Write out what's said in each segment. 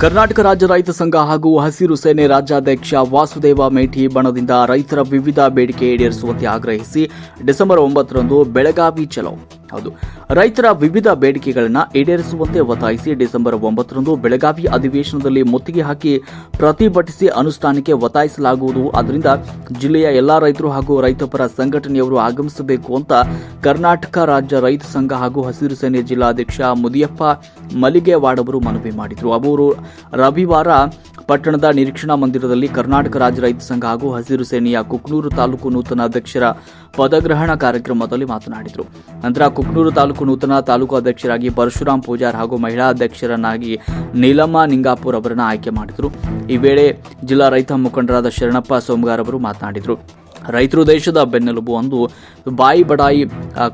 ಕರ್ನಾಟಕ ರಾಜ್ಯ ರೈತ ಸಂಘ ಹಾಗೂ ಹಸಿರು ಸೇನೆ ರಾಜ್ಯಾಧ್ಯಕ್ಷ ವಾಸುದೇವ ಮೇಠಿ ಬಣದಿಂದ ರೈತರ ವಿವಿಧ ಬೇಡಿಕೆ ಈಡೇರಿಸುವಂತೆ ಆಗ್ರಹಿಸಿ ಡಿಸೆಂಬರ್ ಒಂಬತ್ತರಂದು ಬೆಳಗಾವಿ ಚಲೋ ಹೌದು. ರೈತರ ವಿವಿಧ ಬೇಡಿಕೆಗಳನ್ನು ಈಡೇರಿಸುವಂತೆ ಒತ್ತಾಯಿಸಿ ಡಿಸೆಂಬರ್ ಒಂಬತ್ತರಂದು ಬೆಳಗಾವಿ ಅಧಿವೇಶನದಲ್ಲಿ ಮುತ್ತಿಗೆ ಹಾಕಿ ಪ್ರತಿಭಟಿಸಿ ಅನುಷ್ಠಾನಕ್ಕೆ ಒತ್ತಾಯಿಸಲಾಗುವುದು. ಆದ್ದರಿಂದ ಜಿಲ್ಲೆಯ ಎಲ್ಲಾ ರೈತರು ಹಾಗೂ ರೈತಪರ ಸಂಘಟನೆಯವರು ಆಗಮಿಸಬೇಕು ಅಂತ ಕರ್ನಾಟಕ ರಾಜ್ಯ ರೈತ ಸಂಘ ಹಾಗೂ ಹಸಿರು ಸೇನೆ ಜಿಲ್ಲಾಧ್ಯಕ್ಷ ಮುದಿಯಪ್ಪ ಮಲಿಗೆವಾಡವರು ಮನವಿ ಮಾಡಿದರು. ಅವರು ರವಿವಾರ ಪಟ್ಟಣದ ನಿರೀಕ್ಷಣಾ ಮಂದಿರದಲ್ಲಿ ಕರ್ನಾಟಕ ರಾಜ್ಯ ರೈತ ಸಂಘ ಹಾಗೂ ಹಸಿರು ಸೇನೆಯ ಕುಕ್ನೂರು ತಾಲೂಕು ನೂತನ ಅಧ್ಯಕ್ಷರ ಪದಗ್ರಹಣ ಕಾರ್ಯಕ್ರಮದಲ್ಲಿ ಮಾತನಾಡಿದರು. ನಂತರ ಕುಕ್ನೂರು ತಾಲೂಕು ನೂತನ ತಾಲೂಕು ಅಧ್ಯಕ್ಷರಾಗಿ ಪರಶುರಾಮ್ ಪೂಜಾರ್ ಹಾಗೂ ಮಹಿಳಾ ಅಧ್ಯಕ್ಷರನ್ನಾಗಿ ನೀಲಮ್ಮ ನಿಂಗಾಪುರ್ ಅವರನ್ನು ಆಯ್ಕೆ ಮಾಡಿದರು. ಈ ವೇಳೆ ಜಿಲ್ಲಾ ರೈತ ಮುಖಂಡರಾದ ಶರಣಪ್ಪ ಸೋಮಗಾರ್ ಅವರು ಮಾತನಾಡಿದರು. ರೈತರು ದೇಶದ ಬೆನ್ನೆಲುಬು ಅಂದು ಬಾಯಿ ಬಡಾಯಿ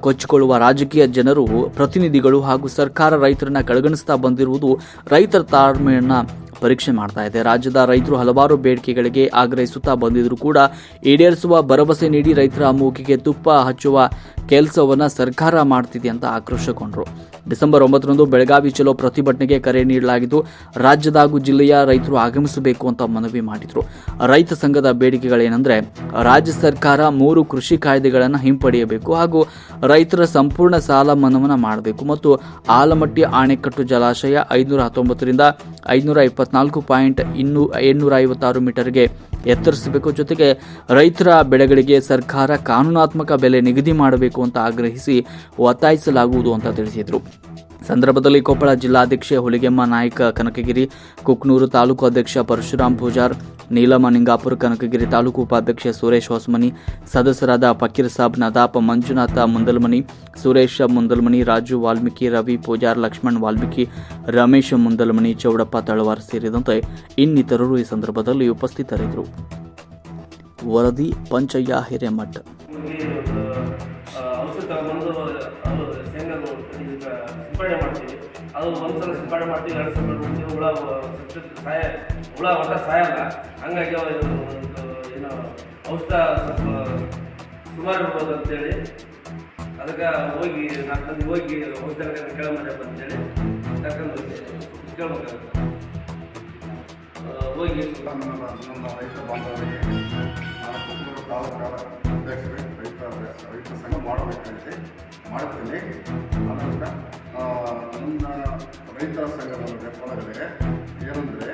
ಕೊಚ್ಚಿಕೊಳ್ಳುವ ರಾಜಕೀಯ ಜನರು, ಪ್ರತಿನಿಧಿಗಳು ಹಾಗೂ ಸರ್ಕಾರ ರೈತರನ್ನ ಕಡೆಗಣಿಸ್ತಾ ಬಂದಿರುವುದು ರೈತರ ತಾಳ್ಮೆಯನ್ನ ಪರೀಕ್ಷೆ ಮಾಡ್ತಾ ಇದೆ. ರಾಜ್ಯದ ರೈತರು ಹಲವಾರು ಬೇಡಿಕೆಗಳಿಗೆ ಆಗ್ರಹಿಸುತ್ತಾ ಬಂದಿದ್ರು ಕೂಡ ಈಡೇರಿಸುವ ಭರವಸೆ ನೀಡಿ ರೈತರ ಮೂಗಿಗೆ ತುಪ್ಪ ಹಚ್ಚುವ ಕೆಲಸವನ್ನ ಸರ್ಕಾರ ಮಾಡ್ತಿದೆ ಅಂತ ಆಕ್ರೋಶಗೊಂಡರು. ಡಿಸೆಂಬರ್ ಒಂಬತ್ತರಂದು ಬೆಳಗಾವಿ ಚಲೋ ಪ್ರತಿಭಟನೆಗೆ ಕರೆ ನೀಡಲಾಗಿದ್ದು ರಾಜ್ಯದ ಹಾಗೂ ಜಿಲ್ಲೆಯ ರೈತರು ಆಗಮಿಸಬೇಕು ಅಂತ ಮನವಿ ಮಾಡಿದರು. ರೈತ ಸಂಘದ ಬೇಡಿಕೆಗಳೇನೆಂದರೆ, ರಾಜ್ಯ ಸರ್ಕಾರ ಮೂರು ಕೃಷಿ ಕಾಯ್ದೆಗಳನ್ನು ಹಿಂಪಡೆಯಬೇಕು ಹಾಗೂ ರೈತರ ಸಂಪೂರ್ಣ ಸಾಲ ಮನವನ ಮಾಡಬೇಕು ಮತ್ತು ಆಲಮಟ್ಟಿ ಆಣೆಕಟ್ಟು ಜಲಾಶಯ ಐನೂರ ಹತ್ತೊಂಬತ್ತರಿಂದ ಐನೂರ ಇಪ್ಪತ್ನಾಲ್ಕು ಪಾಯಿಂಟ್ ಇನ್ನೂ ಏಳ್ನೂರ ಐವತ್ತಾರು ಮೀಟರ್ಗೆ ಎತ್ತರಿಸಬೇಕು ಜೊತೆಗೆ ರೈತರ ಬೆಳೆಗಳಿಗೆ ಸರ್ಕಾರ ಕಾನೂನಾತ್ಮಕ ಬೆಲೆ ನಿಗದಿ ಮಾಡಬೇಕು ಅಂತ ಆಗ್ರಹಿಸಿ ಒತ್ತಾಯಿಸಲಾಗುವುದು ಅಂತ ತಿಳಿಸಿದರು. ಸಂದರ್ಭದಲ್ಲಿ ಕೊಪ್ಪಳ ಜಿಲ್ಲಾಧ್ಯಕ್ಷೆ ಹುಲಿಗೆಮ್ಮ ನಾಯ್ಕ, ಕನಕಗಿರಿ ಕುಕ್ನೂರು ತಾಲೂಕು ಅಧ್ಯಕ್ಷ ಪರಶುರಾಮ್ ಪೂಜಾರ್, ನೀಲಮ ನಿಂಗಾಪುರ, ಕನಕಗಿರಿ ತಾಲೂಕು ಉಪಾಧ್ಯಕ್ಷ ಸುರೇಶ್ ಹೊಸಮನಿ, ಸದಸ್ಯರಾದ ಫಕೀರ್ ಸಾಬ್, ನದಾಪ್ ಮಂಜುನಾಥ ಮುಂದಲ್ಮನಿ, ಸುರೇಶ್ ಮುಂದಲ್ಮನಿ, ರಾಜು ವಾಲ್ಮೀಕಿ, ರವಿ ಪೂಜಾರ್, ಲಕ್ಷ್ಮಣ್ ವಾಲ್ಮೀಕಿ, ರಮೇಶ್ ಮುಂದಲ್ಮನಿ, ಚೌಡಪ್ಪ ತಳವಾರ್ ಸೇರಿದಂತೆ ಇನ್ನಿತರರು ಈ ಸಂದರ್ಭದಲ್ಲಿ ಉಪಸ್ಥಿತರಿದ್ದರು. ವರದಿ ಪಂಚಯ್ಯ ಹಿರೇಮಠ್. ಅದು ಒಂದು ಸಲ ಸಿಂಪಡಣೆ ಮಾಡ್ತೀವಿ ಎರಡು ಸಲ ಮಾಡ್ತೀವಿ. ಹುಳ ಸಾಯ ಹುಳ ಒಟ್ಟ ಸಾಯಲ್ಲ. ಹಂಗಾಗಿ ಏನು ಔಷಧ ಸ್ವಲ್ಪ ಸುಮಾರು ಇರ್ಬೋದು ಅಂತೇಳಿ. ಅದಕ್ಕೆ ಹೋಗಿ ನಾಲ್ಕು ಹೋಗಿ ಔಷಧ ಕೇಳಮಂದಪ್ಪ ಅಂತೇಳಿ ಕರ್ಕೊಂಡು ಹೋಗಿ ಕೇಳ್ಬೇಕಾಗುತ್ತೆ. ಹೋಗಿ ನಮ್ಮ ನಮ್ಮ ರೈತ ಬಾಂಧವರಿಗೆ ತಾಲೂಕು ರೈತ ರೈತ ಸಂಘ ಮಾಡಬೇಕಂತೆ ಮಾಡ್ತೀನಿ. ಆ, ನನ್ನ ರೈತರ ಸಂಘದ ಬೆಂಬಲಗಳಿಗೆ ಏನಂದರೆ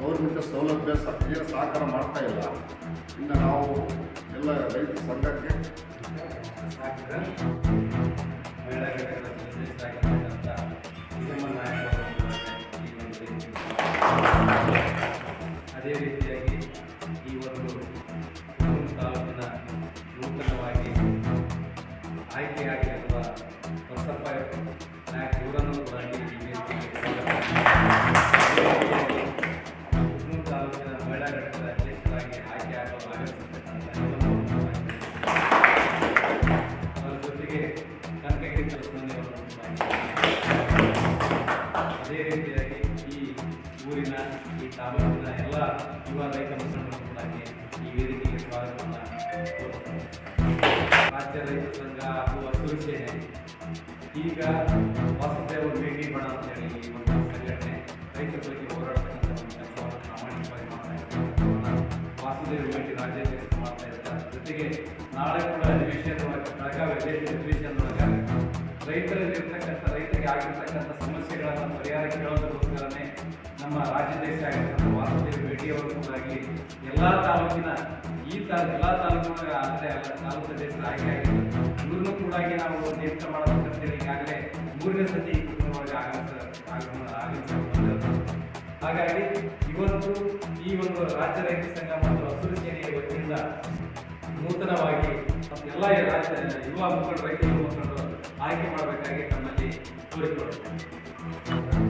ಗೌರ್ಮೆಂಟ್ ಸೌಲಭ್ಯ ಏನು ಸಹಕಾರ ಮಾಡ್ತಾ ಇಲ್ಲ. ಇನ್ನು ನಾವು ಎಲ್ಲ ರೈತ ಸಂಘಕ್ಕೆ ಅದೇ ಘಟಕದ ರಾಜ್ಯ ರೈತ ಸಂಘ ಸೇನೆ ಈಗ ವಾಸುದೇವ ಭೇಟಿ ಬಣ ಅಂತೇಳಿ ಈ ಒಂದು ಸಂಘಟನೆ ರೈತರ ಬಗ್ಗೆ ಹೋರಾಡ್ತಕ್ಕಂಥ ಒಂದು ಕೆಲಸವನ್ನು ವಾಸುದೇವ ಭೇಟಿ ರಾಜ್ಯಾಧ್ಯಕ್ಷ ಮಾಡ್ತಾ ಇದ್ದಾರೆ. ಜೊತೆಗೆ ನಾಳೆ ಕೂಡ ಅಧಿವೇಶನ ಬೆಳಗಾವಿ ಅಧಿವೇಶನ ಅಧಿವೇಶನದೊಳಗೆ ರೈತರಲ್ಲಿರ್ತಕ್ಕಂಥ ರೈತರಿಗೆ ಆಗಿರ್ತಕ್ಕಂಥ ಸಮಸ್ಯೆಗಳನ್ನು ಪರಿಹಾರ ಕೇಳೋದಕ್ಕೋಸ್ಕರನೇ ನಮ್ಮ ರಾಜ್ಯಾಧ್ಯಕ್ಷ ಆಗಿರ್ತಕ್ಕಂಥ ವಾಸುದೇವ ಭೇಟಿ ಅವರು ಕೂಡ ಎಲ್ಲ ತಾಲೂಕಿನ, ಈ ತಾ, ಎಲ್ಲ ತಾಲೂಕಿನ ಆದರೆ ಅಲ್ಲ, ತಾಲೂಕು ಅಧ್ಯಕ್ಷರ ಆಗಿ ಇವ್ರನ್ನೂ ಕೂಡ ನಾವು ನೇಮಕ ಮಾಡಬೇಕಂತೇಳಿ ಈಗಾಗಲೇ ಮೂರನೇ ಸತಿ ಈ ಕುಟುಂಬದೊಳಗೆ ಆಗಮಿಸ ಆಗಮನ ಆಗಮಿಸಬಹುದು ಹಾಗಾಗಿ ಇವತ್ತು ಈ ಒಂದು ರಾಜ್ಯ ರೈತ ಸಂಘ ಮತ್ತು ಹಸಿರು ಸೇನೆಯ ವತಿಯಿಂದ ನೂತನವಾಗಿ ಎಲ್ಲ ರಾಜ್ಯ, ಯುವ ಮುಖಂಡ, ರೈತ ಯುವ ಆಯ್ಕೆ ಮಾಡಬೇಕಾಗಿ ನಮ್ಮಲ್ಲಿ ಕೋರಿಕೊಳ್ಳುತ್ತೇನೆ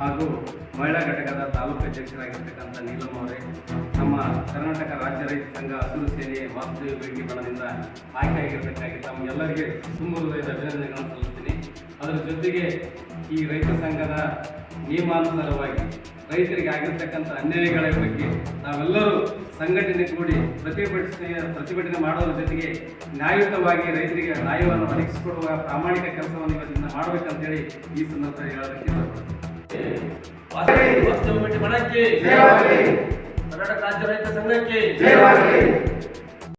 ಹಾಗೂ ಮಹಿಳಾ ಘಟಕದ ತಾಲೂಕು ಅಧ್ಯಕ್ಷರಾಗಿರ್ತಕ್ಕಂಥ ನೀಲಮ್ಮ ಅವರೇ ನಮ್ಮ ಕರ್ನಾಟಕ ರಾಜ್ಯ ರೈತ ಸಂಘ ಹಸಿರು ಸೇನೆ ವಾಸುದೇವ ಬೆಂಕಿ ಬಣದಿಂದ ಆಯ್ಕೆಯಾಗಿರ್ತಕ್ಕಾಗಿ ತಮ್ಮೆಲ್ಲರಿಗೆ ತುಂಬ ಹೃದಯದ ಅಭಿನಂದನೆಗಳನ್ನು ಸಲ್ಲಿಸ್ತೀನಿ. ಅದರ ಜೊತೆಗೆ ಈ ರೈತ ಸಂಘದ ನಿಯಮಾನುಸಾರವಾಗಿ ರೈತರಿಗೆ ಆಗಿರ್ತಕ್ಕಂಥ ಅನ್ಯಾಯಗಳ ಬಗ್ಗೆ ನಾವೆಲ್ಲರೂ ಸಂಘಟನೆ ಕೂಡಿ ಪ್ರತಿಭಟನೆ ಪ್ರತಿಭಟನೆ ಮಾಡೋದ್ರ ಜೊತೆಗೆ ನ್ಯಾಯಯುತವಾಗಿ ರೈತರಿಗೆ ನ್ಯಾಯವನ್ನು ಒದಗಿಸಿಕೊಡುವ ಪ್ರಾಮಾಣಿಕ ಕೆಲಸವನ್ನು ಇವತ್ತಿನ ಮಾಡಬೇಕಂತೇಳಿ ಈ ಸಂದರ್ಭದಲ್ಲಿ ಹೇಳೋದಕ್ಕೆ ವಾಸ್ತವ ಭೇಟಿ ಮಾಡಕ್ಕೆ ಕರ್ನಾಟಕ ರಾಜ್ಯ ರೈತ ಸಂಘಕ್ಕೆ